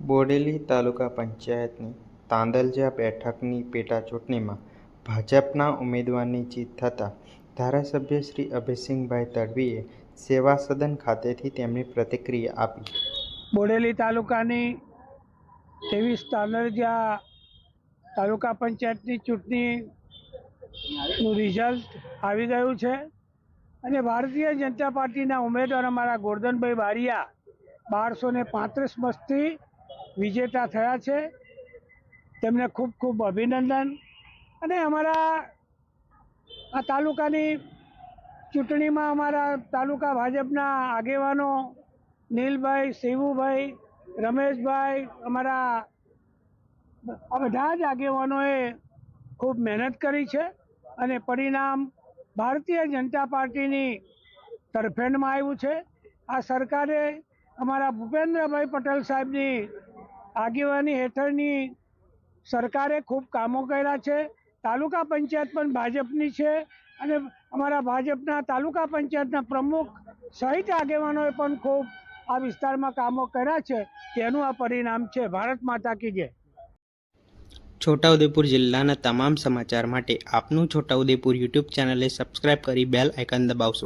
બોડેલી તાલુકા પંચાયતની તાંદલજા બેઠકની પેટાચૂંટણીમાં ભાજપના ઉમેદવારની જીત થતાં ધારાસભ્ય શ્રી અભયસિંહભાઈ તડવીએ સેવા સદન ખાતેથી તેમની પ્રતિક્રિયા આપી. બોડેલી તાલુકાની ત્રેવીસ તાંદલજા તાલુકા પંચાયતની ચૂંટણીનું રિઝલ્ટ આવી ગયું છે અને ભારતીય જનતા પાર્ટીના ઉમેદવાર અમારા ગોરધનભાઈ બારિયા બારસો ને પાંત્રીસ મતથી વિજેતા થયા છે. તેમને ખૂબ ખૂબ અભિનંદન. અને અમારા આ તાલુકાની ચૂંટણીમાં અમારા તાલુકા ભાજપના આગેવાનો નીલભાઈ, શિવુભાઈ, રમેશભાઈ, અમારા આ બધા જ આગેવાનોએ ખૂબ મહેનત કરી છે. અને પરિણામ ભારતીય જનતા પાર્ટીની તરફેણમાં આવ્યું છે. આ સરકારે અમારા ભૂપેન્દ્રભાઈ પટેલ સાહેબની આગેવાની હેઠળની સરકારે ખૂબ કામો કર્યા છે. તાલુકા પંચાયત પણ ભાજપની છે અને અમારા ભાજપના તાલુકા પંચાયતના પ્રમુખ સહિત આગેવાનોએ પણ ખૂબ આ વિસ્તારમાં કામો કર્યા છે. તેનું આ પરિણામ છે. ભારત માતા કી જય. છોટાઉદેપુર જિલ્લાના તમામ સમાચાર માટે આપનું છોટાઉદેપુર યુટ્યુબ ચેનલને સબસ્ક્રાઇબ કરી બેલ આઇકન દબાવશો.